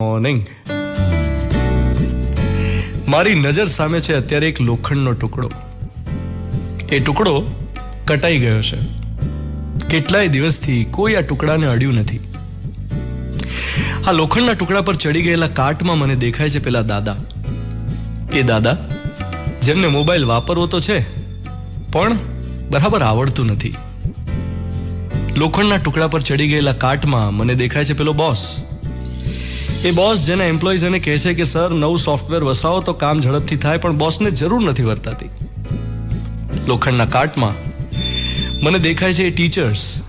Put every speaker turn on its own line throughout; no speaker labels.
Morning મારી નજર સામે છે અત્યારે એક લોખંડનો ટુકડો. એ ટુકડો કટાઈ ગયો છે. કેટલાય દિવસથી કોઈ આ ટુકડાને અડ્યું નથી. આ લોખંડના ટુકડા પર ચડી ગયેલા કાટમાં મને દેખાય છે પેલા દાદા. એ દાદા, જેમને મોબાઈલ વાપરવો તો છે, પણ બરાબર આવડતું નથી. લોખંડના ટુકડા પર ચડી ગયેલા કાટમાં મને દેખાય છે પેલો બોસ એ બોસ જેના એમ્પ્લોઈઝ એને કહે છે કે સર નવું સોફ્ટવેર વસાવો તો કામ ઝડપથી થાય, પણ બોસને જરૂર નથી વર્તાતી. લોખંડના કાટમાં મને દેખાય છે એ ટીચર્સ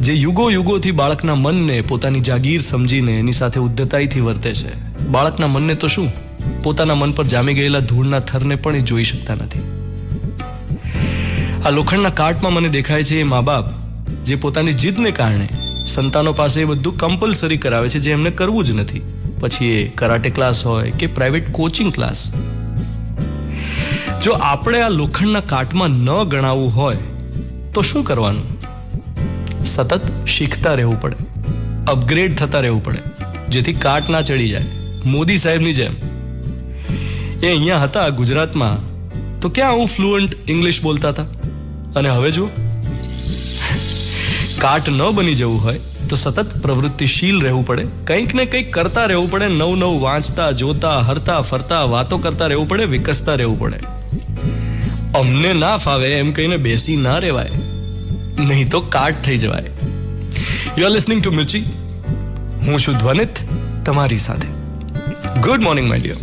જે યુગો યુગોથી બાળકના મનને પોતાની જાગીર સમજીને એની સાથે ઉદ્ધતાઈથી વર્તે છે. બાળકના મનને તો શું? પોતાના મન પર જામી ગયેલા ધૂળના થરને પણ એ જોઈ શકતા નથી. આ લોખંડના કાટમાં મને દેખાય છે એ મા બાપ જે પોતાની જીદને કારણે સંતાનો પાસે એ બધું કમ્પલસરી કરાવે છે જે એમને કરવું જ નથી. પછી એ કરાટે ક્લાસ હોય કે પ્રાઇવેટ કોચિંગ ક્લાસ જો આપણે આ લોખંડના કાટમાં ન ગણાવવું હોય, તો શું કરવાનું? સતત શીખતા રહેવું પડે. અપગ્રેડ થતા રહેવું પડે. જેથી કાટ ના ચડી જાય. મોદી સાહેબની જેમ. એ અહીંયા હતા ગુજરાતમાં. તો ક્યાં હું ફ્લુઅન્ટ ઇંગ્લિશ બોલતા હતા? અને હવે જો? કાટ ન બની જવું હોય તો સતત પ્રવૃત્તિશીલ રહેવું પડે. કંઈક ને કંઈક કરતા રહેવું પડે, નવ નવ વાંચતા, જોતા, હરતા, ફરતા, વાતો કરતા રહેવું પડે, વિકસતા રહેવું પડે. અમને ના ફાવે એમ કહીને બેસી ના રહેવાય. નહીં તો કાટ થઈ જવાય. You are listening to Mirchi હું છું ધ્વનિત, તમારી સાથે. Good morning my dear